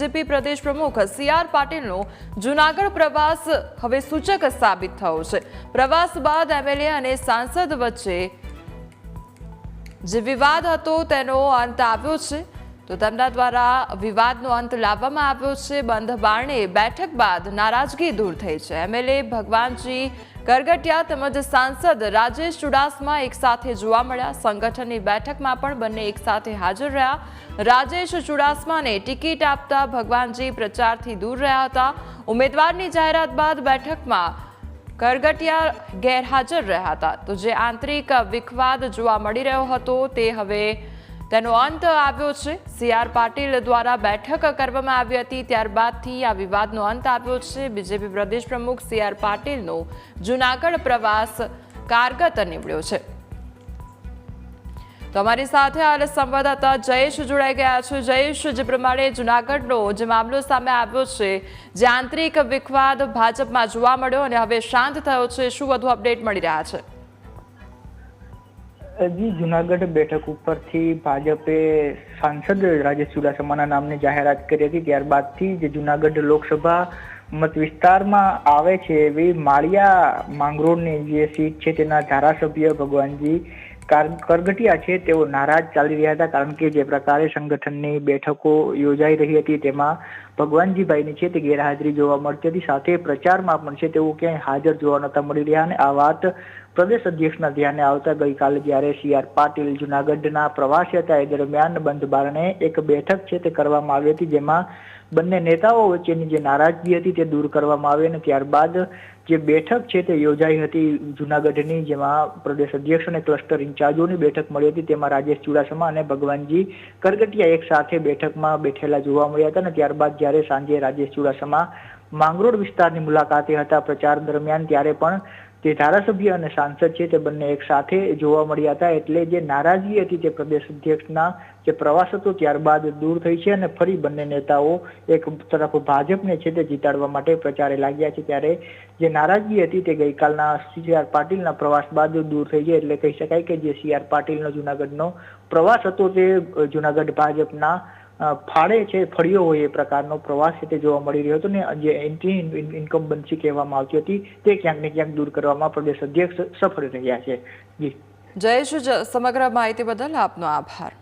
BJP પ્રદેશ પ્રમુખ C R પાટીલનો Junagadh પ્રવાસ હવે સૂચક સાબિત થયો છે. પ્રવાસ બાદ એમએલએ અને સાંસદ વચ્ચે જે વિવાદ હતો તેનો અંત આવ્યો છે. તો તેમના દ્વારા વિવાદનો અંત લાવવામાં આવ્યો છે. બંધ બારણે બેઠક બાદ નારાજગી દૂર થઈ છે. એમએલએ ભગવાનજી કરગટિયા તેમજ સાંસદ રાજેશ ચુડાસમા એક સાથે જોવા મળ્યા. સંગઠનની બેઠકમાં પણ બંને એક સાથે હાજર રહ્યા. રાજેશ ચુડાસમાને ટિકિટ આપતા ભગવાનજી પ્રચારથી દૂર રહ્યા હતા. ઉમેદવારની જાહેરાત બાદ બેઠકમાં કરગટિયા ગેરહાજર રહ્યા હતા. તો જે આંતરિક વિખવાદ જોવા મળી રહ્યો હતો તે હવે તેનો અંત આવ્યો છે. સી આર પાટીલ દ્વારા બેઠક કરવામાં આવી હતી. ત્યારબાદથી આ વિવાદનો અંત આવ્યો છે. બીજેપી પ્રદેશ પ્રમુખ સી આર પાટીલનો જૂનાગઢ પ્રવાસ કારગત નીવડ્યો છે. તો અમારી સાથે હાલ સંવાદદાતા જયેશ જોડાઈ ગયા છે. જયેશ, જે પ્રમાણે જુનાગઢનો જે મામલો સામે આવ્યો છે, જે આંતરિક વિખવાદ ભાજપમાં જોવા મળ્યો અને હવે શાંત થયો છે. શું વધુ અપડેટ મળી રહ્યા છે? જી જુનાગઢ બેઠક ઉપરથી ભાજપે સાંસદ રાજેશ ચુડાસમાના નામની જાહેરાત કરી હતી. ત્યારબાદથી જે જુનાગઢ લોકસભા મત વિસ્તારમાં આવે છે એવી માળિયા માંગરોળની જે સીટ છે તેના ધારાસભ્ય ભગવાનજી કાર- કરગટિયા છે. તેઓ નારાજ ચાલી રહ્યા હતા કારણ કે જે પ્રકારે સંગઠનની બેઠકો યોજાઈ રહી હતી તેમાં ભગવાનજીભાઈની છે તે ગેરહાજરી જોવા મળતી હતી. સાથે પ્રચારમાં પણ છે તેઓ ક્યાંય હાજર જોવા નતા મળી રહ્યા અને આ વાત પ્રદેશ અધ્યક્ષના ધ્યાને આવતા ગઈકાલે જ્યારે સી આર પાટીલ જુનાગઢના પ્રવાસી હતા, એ દરમિયાન બંધ બારણે એક બેઠક છે તે કરવામાં આવી હતી જેમાં બંને નેતાઓ વચ્ચેની જે નારાજગી હતી તે દૂર કરવામાં આવી અને ત્યારબાદ જે બેઠક છે તે યોજાઈ હતી જુનાગઢની, જેમાં પ્રદેશ અધ્યક્ષ અને ક્લસ્ટર ઇન્ચાર્જોની બેઠક મળી હતી. તેમાં રાજેશ ચુડાસમા અને ભગવાનજી કરગટિયા એક સાથે બેઠકમાં બેઠેલા જોવા મળ્યા હતા અને ત્યારબાદ જ્યારે સાંજે રાજેશ ચુડાસમા માંગરોળ વિસ્તારની મુલાકાતે હતા. પ્રચાર દરમિયાન ત્યારે પણ જે ધારાસભ્ય અને સાંસદ છે તે બંને એક સાથે જોવા મળ્યા હતા. એટલે જે નારાજગી હતી તે પ્રદેશ અધ્યક્ષના જે પ્રવાસ હતો ત્યારબાદ દૂર થઈ છે અને ફરી બંને નેતાઓ એક તરફ ભાજપને છે તે જીતાડવા માટે પ્રચારે લાગ્યા છે. ત્યારે જે નારાજગી હતી તે ગઈકાલના સી આર પાટીલના પ્રવાસ બાદ દૂર થઈ છે એટલે કહી શકાય કે જે સી આર પાટીલનો જુનાગઢનો પ્રવાસ હતો તે જુનાગઢ ભાજપના ફાળે છે, ફળિયો હોય એ પ્રકારનો પ્રવાસ છે તે જોવા મળી રહ્યો હતો ને જે એન્ટી બંચી કહેવામાં આવતી હતી. તે ક્યાંક ને ક્યાંક દૂર કરવામાં પ્રદેશ અધ્યક્ષ સફળ રહ્યા છે. જી. જયેશ, સમગ્ર માહિતી બદલ આપનો આભાર.